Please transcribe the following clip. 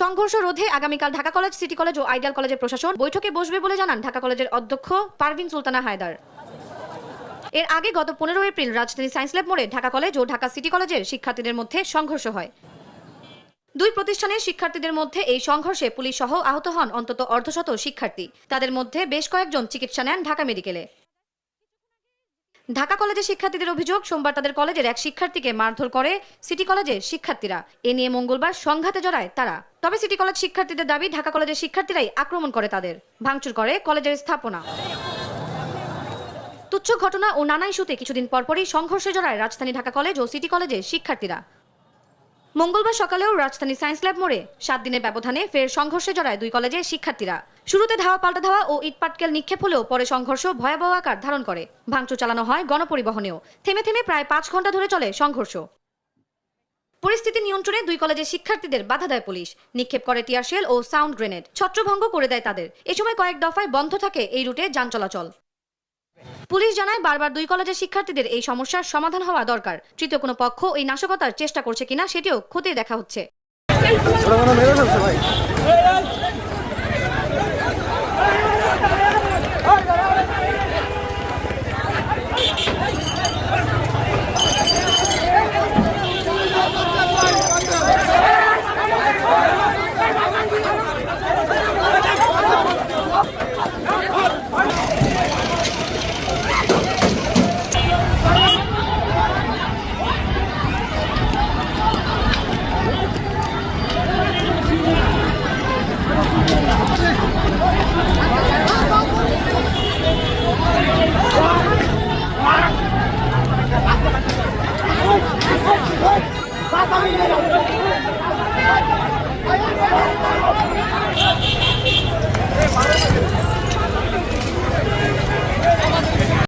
সংঘর্ষ রোধে আগামীকাল ঢাকা কলেজ, সিটি কলেজ ও আইডিয়াল কলেজের প্রশাসন বৈঠকে বসবে বলে জানান ঢাকা কলেজের অধ্যক্ষ পারভিন সুলতানা হায়দার। এর আগে গত পনেরো এপ্রিল রাজধানী সায়েন্স ল্যাব মোড়ে ঢাকা কলেজ ও ঢাকা সিটি কলেজের শিক্ষার্থীদের মধ্যে সংঘর্ষ হয়। দুই প্রতিষ্ঠানের শিক্ষার্থীদের মধ্যে এই সংঘর্ষে পুলিশ সহ আহত হন অন্তত অর্ধশত শিক্ষার্থী। তাদের মধ্যে বেশ কয়েকজন চিকিৎসা নেন ঢাকা মেডিকেলে। ঢাকা কলেজে শিক্ষার্থীদের অভিযোগ, সোমবার তাদের কলেজের এক শিক্ষার্থীকে মারধর করে সিটি কলেজের শিক্ষার্থীরা। এ নিয়ে মঙ্গলবার সংঘাতে জড়ায় তারা। তবে সিটি কলেজ শিক্ষার্থীদের দাবি, ঢাকা কলেজের শিক্ষার্থীরাই আক্রমণ করে তাদের। ভাঙচুর করে কলেজের স্থাপনা। তুচ্ছ ঘটনা ও নানা ইস্যুতে কিছুদিন পরপরই সংঘর্ষে জড়ায় রাজধানী ঢাকা কলেজ ও সিটি কলেজের শিক্ষার্থীরা। মঙ্গলবার সকালেও রাজধানী সায়েন্স ল্যাব মোড়ে সাত দিনের ব্যবধানে ফের সংঘর্ষে জড়ায় দুই কলেজের শিক্ষার্থীরা। শুরুতে ধাওয়া পাল্টা ধাওয়া ও ইটপাটকেল নিক্ষেপ হলেও পরে সংঘর্ষ ভয়াবহ আকার ধারণ করে। ভাঙচুর চালানো হয় গণপরিবহনেও। থেমে থেমে প্রায় পাঁচ ঘণ্টা ধরে চলে সংঘর্ষ। পরিস্থিতি নিয়ন্ত্রণে দুই কলেজের শিক্ষার্থীদের বাধা দেয় পুলিশ। নিক্ষেপ করে টিয়ারশেল ও সাউন্ড গ্রেনেড। ছত্রভঙ্গ করে দেয় তাদের। এ সময় কয়েক দফায় বন্ধ থাকে এই রুটে যান চলাচল। পুলিশ জানায় বারবার দুই কলেজের শিক্ষার্থীদের এই সমস্যার সমাধান হওয়া দরকার। তৃতীয় কোনো পক্ষ এই নাশকতার চেষ্টা করছে কিনা সেটিও খতিয়ে দেখা হচ্ছে। Bye-bye.